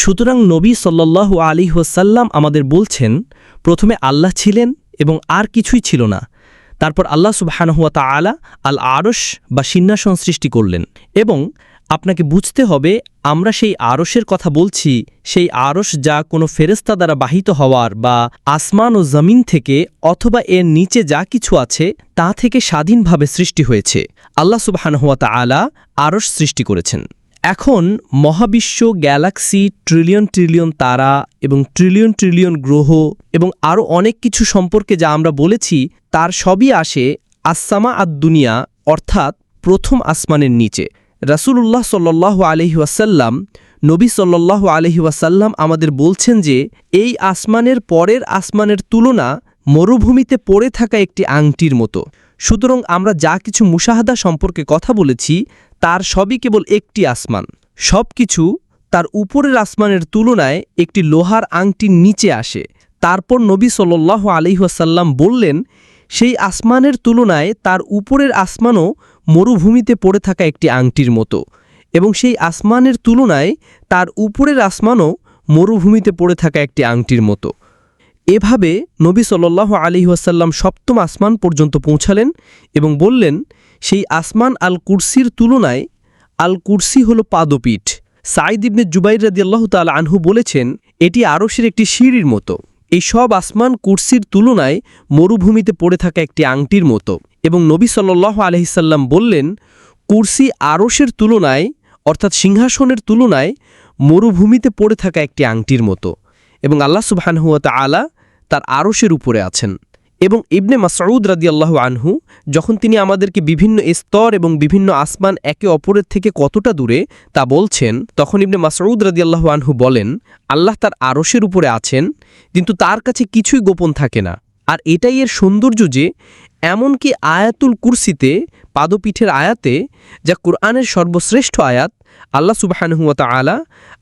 সুতরাং নবী সাল্লাল্লাহু আলী ওসাল্লাম আমাদের বলছেন, প্রথমে আল্লাহ ছিলেন এবং আর কিছুই ছিল না। তারপর আল্লাহ সুবাহানহুয়া তালা আল আরশ বা সিন্নাসন সৃষ্টি করলেন এবং আপনাকে বুঝতে হবে, আমরা সেই আরশের কথা বলছি, সেই আরশ যা কোনো ফেরেস্তা দ্বারা বাহিত হওয়ার বা আসমান ও জমিন থেকে অথবা এর নিচে যা কিছু আছে, তা থেকে স্বাধীনভাবে সৃষ্টি হয়েছে। আল্লাহ সুবাহানহুয়া তালা আরশ সৃষ্টি করেছেন। এখন মহাবিশ্ব গ্যালাক্সি ট্রিলিয়ন ট্রিলিয়ন তারা এবং ট্রিলিয়ন ট্রিলিয়ন গ্রহ এবং আরও অনেক কিছু সম্পর্কে যা আমরা বলেছি, তার সবই আসে আসামা আদ দুনিয়া অর্থাৎ প্রথম আসমানের নিচে। রাসূলুল্লাহ সাল্লাহ আলহি ওয়াসাল্লাম, নবী সাল্লাহ আলহি ওয়াসাল্লাম আমাদের বলছেন যে, এই আসমানের পরের আসমানের তুলনা মরুভূমিতে পড়ে থাকা একটি আংটির মতো। সুতরাং আমরা যা কিছু মুশাহাদা সম্পর্কে কথা বলেছি, তার সবই কেবল একটি আসমান। সব কিছু তার উপরের আসমানের তুলনায় একটি লোহার আংটির নিচে আসে। তারপর নবী সাল্লাহ আলিহাসাল্লাম বললেন, সেই আসমানের তুলনায় তার উপরের আসমানও মরুভূমিতে পড়ে থাকা একটি আংটির মতো, এবং সেই আসমানের তুলনায় তার উপরের আসমানও মরুভূমিতে পড়ে থাকা একটি আংটির মতো। এভাবে নবী সাল্লাহ আলী ওয়াসাল্লাম সপ্তম আসমান পর্যন্ত পৌঁছালেন এবং বললেন, সেই আসমান আল কুরসির তুলনায় আল কুরসি হল পাদপীঠ। সাইদ ইবনে জুবাইর রাদিয়াল্লাহু তাল আনহু বলেছেন, এটি আরশের একটি সিঁড়ির মতো। এই সব আসমান কুরসির তুলনায় মরুভূমিতে পড়ে থাকা একটি আংটির মতো। এবং নবী সাল্লাহ আলহিসাল্লাম বললেন, কুরসি আরশের তুলনায়, অর্থাৎ সিংহাসনের তুলনায় মরুভূমিতে পড়ে থাকা একটি আংটির মতো। এবং আল্লাহ সুবহানহুয়াত আলা তার আরশের উপরে আছেন এবং ইবনে মাসউদ রাদিয়াল্লাহু আনহু যখন তিনি আমাদেরকে বিভিন্ন স্তর এবং বিভিন্ন আসমান একে অপরের থেকে কতটা দূরে তা বলছেন, তখন ইবনে মাসউদ রাদিয়াল্লাহু আনহু বলেন, আল্লাহ তার আরশের উপরে আছেন, কিন্তু তার কাছে কিছুই গোপন থাকে না। আর এটাই এর সৌন্দর্য যে, এমনকি আয়াতুল কুরসিতে পাদপীঠের আয়াতে, যা কোরআনের সর্বশ্রেষ্ঠ আয়াত, আল্লাহ সুবাহানহুয়া আলা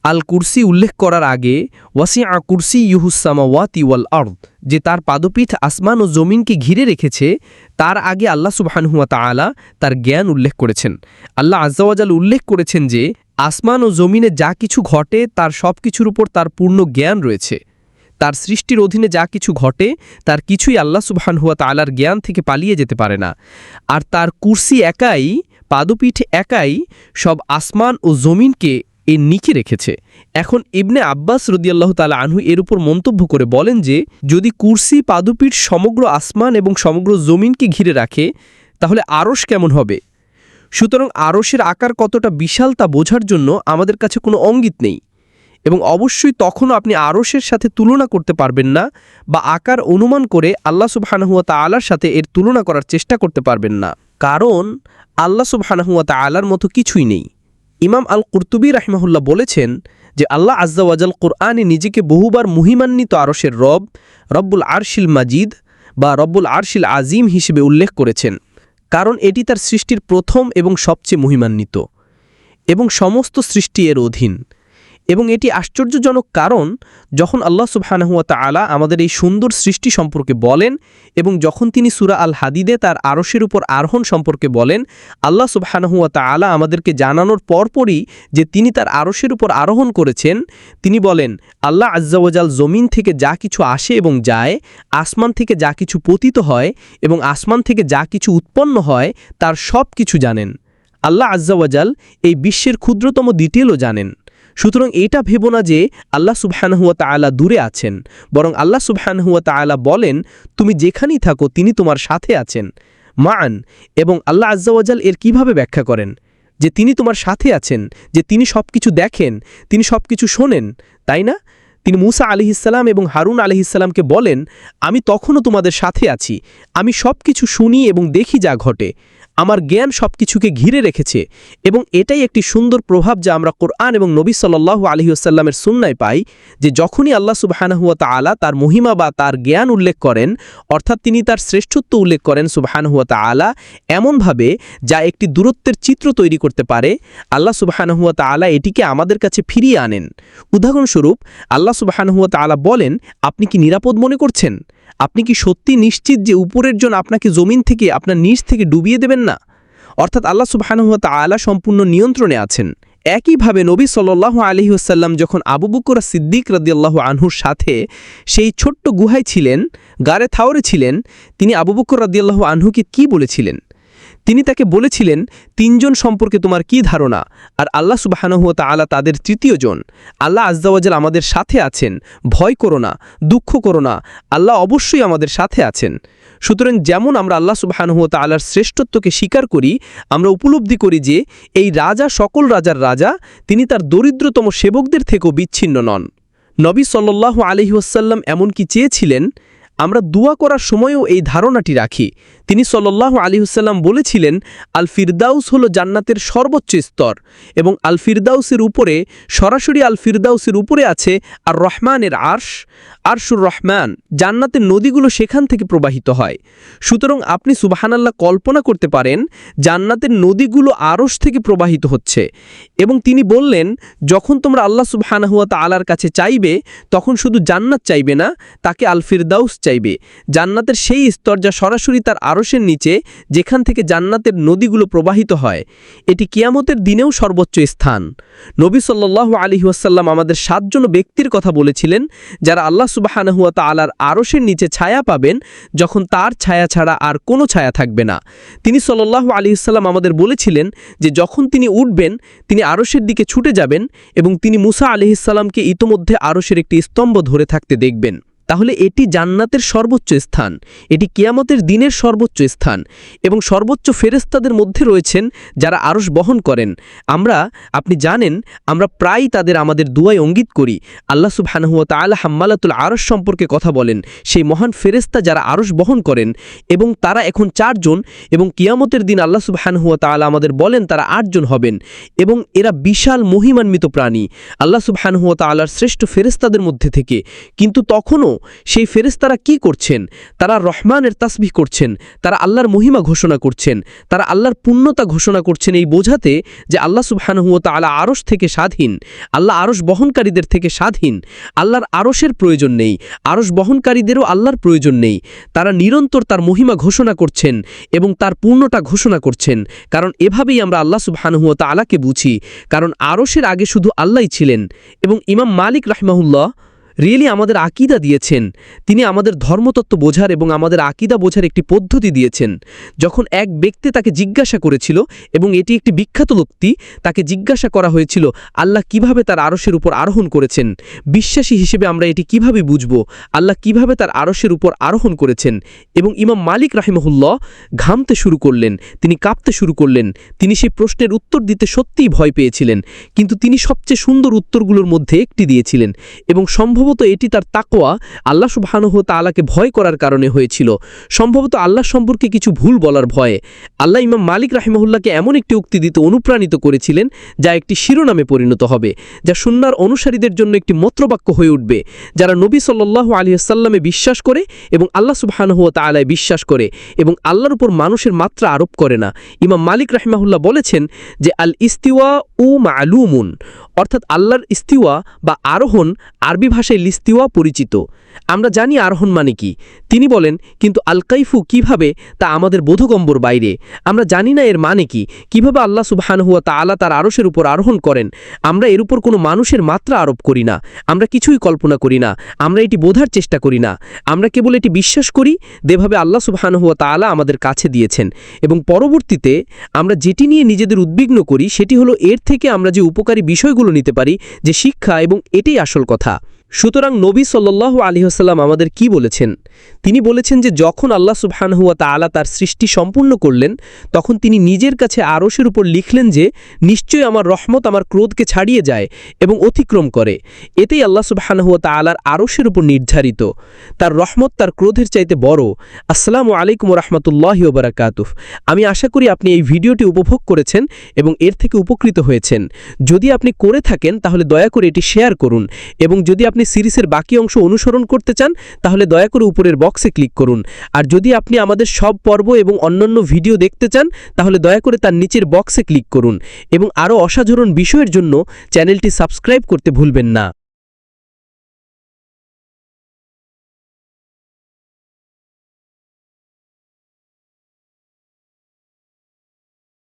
আল কুরসি উল্লেখ করার আগে ওয়াসি আ কুরসি ইহুসামা ওয়াতি ওয়াল আর্দ যে তার পাদপীঠ আসমান ও জমিনকে ঘিরে রেখেছে, তার আগে আল্লাহ সুবাহানহুয়া আলা তার জ্ঞান উল্লেখ করেছেন। আল্লাহ আজ্জাওয়াজাল উল্লেখ করেছেন যে, আসমান ও জমিনে যা কিছু ঘটে, তার সব কিছুর উপর তার পূর্ণ জ্ঞান রয়েছে। তার সৃষ্টির অধীনে যা কিছু ঘটে, তার কিছুই আল্লাহ সুবহানহুয়া তালার জ্ঞান থেকে পালিয়ে যেতে পারে না। আর তার কুর্সি একাই, পাদপীঠে একাই সব আসমান ও জমিনকে এ নিকে রেখেছে। এখন ইবনে আব্বাস রদিয়াল্লাহ তালা আনহু এর উপর মন্তব্য করে বলেন যে, যদি কুর্সি, পাদপীঠ সমগ্র আসমান এবং সমগ্র জমিনকে ঘিরে রাখে, তাহলে আরস কেমন হবে? সুতরাং আরসের আকার কতটা বিশাল তা বোঝার জন্য আমাদের কাছে কোনো অঙ্গিত নেই। এবং অবশ্যই তখনও আপনি আরসের সাথে তুলনা করতে পারবেন না বা আকার অনুমান করে আল্লাহ সুবহানাহুয়া তালার সাথে এর তুলনা করার চেষ্টা করতে পারবেন না। কারণ আল্লাহ সুবহানাহুয়া তালার মতো কিছুই নেই। ইমাম আল কুর্তুবী রাহিমাহুল্লাহ বলেছেন যে আল্লাহ আজ্জাওয়াজাল কোরআনে নিজেকে বহুবার মুহিমান্বিত আরসের রব, রব্বুল আরশিল মাজিদ বা রব্বুল আরশিল আজিম হিসেবে উল্লেখ করেছেন। কারণ এটি তার সৃষ্টির প্রথম এবং সবচেয়ে মহিমান্বিত। এবং সমস্ত সৃষ্টি এর অধীন। এবং এটি আশ্চর্যজনক কারণ, যখন আল্লাহ সুবহানাহুয়া তালা আমাদের এই সুন্দর সৃষ্টি সম্পর্কে বলেন এবং যখন তিনি সুরা আল হাদিদে তার আরসের উপর আরোহণ সম্পর্কে বলেন, আল্লাহ সুবহানাহুয়া তালা আমাদেরকে জানানোর পরপরই যে তিনি তার আরসের উপর আরোহণ করেছেন, তিনি বলেন, আল্লাহ আজ্জাওয়াজাল জমিন থেকে যা কিছু আসে এবং যায়, আসমান থেকে যা কিছু পতিত হয় এবং আসমান থেকে যা কিছু উৎপন্ন হয়, তার সব কিছু জানেন। আল্লাহ আজ্জাওয়াজাল এই বিশ্বের ক্ষুদ্রতম ডিটেলও জানেন। সুতরাং এটা ভেব না যে আল্লাহ সুবহানহুয়া তালা দূরে আছেন, বরং আল্লাহ সুবহানহুয়া তালা বলেন, তুমি যেখানেই থাকো, তিনি তোমার সাথে আছেন। মান এবং আল্লাহ আজ্জাওয়াজাল এর কীভাবে ব্যাখ্যা করেন? যে তিনি তোমার সাথে আছেন, যে তিনি সব কিছু দেখেন, তিনি সব কিছু শোনেন, তাই না? তিনি মুসা আলিহিসাল্লাম এবং হারুন আলিহিসাল্লামকে বলেন, আমি তখনও তোমাদের সাথে আছি, আমি সব কিছু শুনি এবং দেখি যা ঘটে। আমার জ্ঞান সব কিছুকে ঘিরে রেখেছে এবং এটাই একটি সুন্দর প্রভাব যা আমরা কোরআন এবং নবী সাল্লাহ আলহিউসাল্লামের সুন্নায় পাই যে যখনই আল্লাহ সুবাহানহুয়া তালা তার মহিমা বা তার জ্ঞান উল্লেখ করেন, অর্থাৎ তিনি তার শ্রেষ্ঠত্ব উল্লেখ করেন সুবাহানহুয়া তালা এমনভাবে যা একটি দূরত্বের চিত্র তৈরি করতে পারে, আল্লাহ সুবাহানহুয়া তালা এটিকে আমাদের কাছে ফিরিয়ে আনেন। উদাহরণস্বরূপ, আল্লাহ সুবাহানহুয়া তালা বলেন, আপনি কি নিরাপদ মনে করছেন? আপনি কি সত্যি নিশ্চিত যে উপরের জন আপনাকে জমিন থেকে, আপনার নিচ থেকে ডুবিয়ে দেবেন না? অর্থাৎ আল্লাহ সুবাহানুয়া আলা সম্পূর্ণ নিয়ন্ত্রণে আছেন। একইভাবে নবী সাল্লাহ আলহিউসাল্লাম যখন আবু বকর সিদ্দিক রদিয়াল্লাহ আনহুর সাথে সেই ছোট্ট গুহায় ছিলেন, গারে থাওরে ছিলেন, তিনি আবু বকর রদিয়াল্লাহ আনহুকে কি বলেছিলেন? তিনি তাকে বলেছিলেন, তিনজন সম্পর্কে তোমার কি ধারণা? আর আল্লাহ সুবাহানহুয়া তালা তাদের তৃতীয় জন, আল্লাহ আজদাওয়াজাল আমাদের সাথে আছেন, ভয় করো না, দুঃখ করো না, আল্লাহ অবশ্যই আমাদের সাথে আছেন। সুতরাং যেমন আমরা আল্লাহ সুবাহানহুয়া তালার শ্রেষ্ঠত্বকে স্বীকার করি, আমরা উপলব্ধি করি যে এই রাজা সকল রাজার রাজা, তিনি তার দরিদ্রতম সেবকদের থেকেও বিচ্ছিন্ন নন। নবী সাল্লাহ আলহিউসাল্লাম এমনকি চেয়েছিলেন আমরা দোয়া করার সময়ও এই ধারণাটি রাখি। তিনি সল্লাহ আলিহুসাল্লাম বলেছিলেন, আল ফিরদাউস হল জান্নাতের সর্বোচ্চ স্তর এবং আল ফিরদাউসের উপরে, সরাসরি আল ফিরদাউসের উপরে আছে আর রহমানের আর্শ, আরশুর রহমান, জান্নাতের নদীগুলো সেখান থেকে প্রবাহিত হয়। সুতরাং আপনি সুবাহানাল্লাহ কল্পনা করতে পারেন, জান্নাতের নদীগুলো আরশ থেকে প্রবাহিত হচ্ছে এবং তিনি বললেন, যখন তোমরা আল্লাহ সুবাহানাহুয়া তালার কাছে চাইবে, তখন শুধু জান্নাত চাইবে না, তাকে আল ফিরদাউস চাইবে। জান্নাতের সেই স্তর যা সরাসরি তার আরশের নিচে, যেখান থেকে জান্নাতের নদীগুলো প্রবাহিত হয়, এটি কিয়ামতের দিনেও সর্বোচ্চ স্থান। নবী সাল্লাহ আলী ওয়াসাল্লাম আমাদের সাতজন ব্যক্তির কথা বলেছিলেন, যারা আল্লাহ সুবাহানহুয়া তালার আরশের নিচে ছায়া পাবেন, যখন তার ছায়া ছাড়া আর কোনো ছায়া থাকবে না। তিনি সাল্লাহ আলী ইসাল্লাম আমাদের বলেছিলেন যে যখন তিনি উঠবেন, তিনি আরশের দিকে ছুটে যাবেন এবং তিনি মুসা আলিহিসাল্লামকে ইতোমধ্যে আরশের একটি স্তম্ভ ধরে থাকতে দেখবেন। তাহলে এটি জান্নাতের সর্বোচ্চ স্থান, এটি কিয়ামতের দিনের সর্বোচ্চ স্থান এবং সর্বোচ্চ ফেরেস্তাদের মধ্যে রয়েছেন যারা আরস বহন করেন। আমরা, আপনি জানেন, আমরা প্রায় তাদের আমাদের দুয়ায় অঙ্গিত করি। আল্লাহ সুবহানাহুয়া তাআলা হাম্মালাতুল আরস সম্পর্কে কথা বলেন। সেই মহান ফেরেস্তা যারা আরস বহন করেন এবং তারা এখন চারজন এবং কিয়ামতের দিন আল্লাহ সুবহানাহুয়া তাআলা আমাদের বলেন তারা আটজন হবেন এবং এরা বিশাল মহিমান্বিত প্রাণী। আল্লাহ সুবহানাহুয়া তাআলার শ্রেষ্ঠ ফেরেস্তাদের মধ্যে থেকে। কিন্তু তখনও সেই ফেরেস্তারা কি করছেন? তারা রহমানের তাসবিহ করছেন, তারা আল্লাহর মহিমা ঘোষণা করছেন, তারা আল্লাহর পূর্ণতা ঘোষণা করছেন এই বোঝাতে যে আল্লাহ সুবহানহুয়া তালা আরস থেকে স্বাধীন, আল্লাহ আরস বহনকারীদের থেকে স্বাধীন, আল্লাহর আরসের প্রয়োজন নেই আরস বহনকারীদেরও আল্লাহর প্রয়োজন নেই। তারা নিরন্তর তার মহিমা ঘোষণা করছেন এবং তার পূর্ণতা ঘোষণা করছেন। কারণ এভাবেই আমরা আল্লাহ সুবহানহুয়া তালাকে বুঝি। কারণ আরসের আগে শুধু আল্লাহই ছিলেন এবং ইমাম মালিক রাহমাহুল্লাহ রিয়েলি আমাদের আকিদা দিয়েছেন। তিনি আমাদের ধর্মতত্ত্ব বোঝার এবং আমাদের আকিদা বোঝার একটি পদ্ধতি দিয়েছেন। যখন এক ব্যক্তি তাকে জিজ্ঞাসা করেছিল এবং এটি একটি বিখ্যাত লোকটি, তাকে জিজ্ঞাসা করা হয়েছিল, আল্লাহ কীভাবে তার আরসের উপর আরোহণ করেছেন? বিশ্বাসী হিসেবে আমরা এটি কীভাবে বুঝব? আল্লাহ কীভাবে তার আরসের উপর আরোহণ করেছেন? এবং ইমাম মালিক রাহিমহুল্লাহ ঘামতে শুরু করলেন, তিনি কাঁপতে শুরু করলেন, তিনি সেই প্রশ্নের উত্তর দিতে সত্যিই ভয় পেয়েছিলেন। কিন্তু তিনি সবচেয়ে সুন্দর উত্তরগুলোর মধ্যে একটি দিয়েছিলেন এবং সম্ভব সম্ভবত এটি তার তাকোয়া আল্লাহ সুবাহানুহ তালাকে ভয় করার কারণে হয়েছিল। সম্ভবত আল্লাহ সম্পর্কে কিছু ভুল বলার ভয়ে আল্লাহ ইমাম মালিক রাহিমহুল্লাহকে এমন একটি উক্তি দিতে অনুপ্রাণিত করেছিলেন, যা একটি শিরোনামে পরিণত হবে, যা সুন্নার অনুসারীদের জন্য একটি মত্রবাক্য হয়ে উঠবে, যারা নবী সাল্লাহ আলী আসাল্লামে বিশ্বাস করে এবং আল্লাহ সুবাহানুহ তালায় বিশ্বাস করে এবং আল্লাহর উপর মানুষের মাত্রা আরোপ করে না। ইমাম মালিক রাহিমাহুল্লাহ বলেছেন যে আল ইস্তিওয়া উ মালুমুন। অর্থাৎ আল্লাহর ইস্তিওয়া বা আরোহণ আরবি ভাষায় লিস্তিওয়া পরিচিত। আমরা জানি আরোহণ মানে কি। তিনি বলেন, কিন্তু আলকাইফু কীভাবে তা আমাদের বোধগম্বর বাইরে? আমরা জানি না এর মানে কি। কীভাবে আল্লাহ সুবাহানহুয়া তালা তার আরসের উপর আরোহণ করেন? আমরা এর উপর কোনো মানুষের মাত্রা আরোপ করি না। আমরা কিছুই কল্পনা করি না। আমরা এটি বোধার চেষ্টা করি না। আমরা কেবল এটি বিশ্বাস করি যেভাবে আল্লাহ সুবাহানহুয়া তালা আমাদের কাছে দিয়েছেন। এবং পরবর্তীতে আমরা যেটি নিয়ে নিজেদের উদ্বিগ্ন করি, সেটি হলো এর থেকে আমরা যে উপকারী বিষয়গুলো নিতে পারি যে শিক্ষা এবং এটাই আসল কথা। সুতরাং নবী সাল্লাহ আলিহাসাল্লাম আমাদের কি বলেছেন? তিনি বলেছেন যে যখন আল্লাহ সুবহানহুয়া তালা তার সৃষ্টি সম্পূর্ণ করলেন, তখন তিনি নিজের কাছে আরসের উপর লিখলেন যে, নিশ্চয়ই আমার রহমত আমার ক্রোধকে ছাড়িয়ে যায় এবং অতিক্রম করে। এতেই আল্লাহ সুবহানহুয়া তালার আরসের উপর নির্ধারিত। তার রহমত তার ক্রোধের চাইতে বড়। আসসালামু আলাইকুম রহমতুল্লাহ ওবরাকাতুফ আমি আশা করি আপনি এই ভিডিওটি উপভোগ করেছেন এবং এর থেকে উপকৃত হয়েছেন। যদি আপনি করে থাকেন, তাহলে দয়া করে এটি শেয়ার করুন এবং যদি আপনি সিরিজের বাকি অংশ অনুসরণ করতে চান, তাহলে দয়া করে উপরের বক্সে ক্লিক করুন। আর যদি আপনি আমাদের সব পর্ব এবং অন্যান্য ভিডিও দেখতে চান, তাহলে দয়া করে তার নিচের বক্সে ক্লিক করুন এবং আরও অসাধারণ বিষয়ের জন্য চ্যানেলটি সাবস্ক্রাইব করতে ভুলবেন না।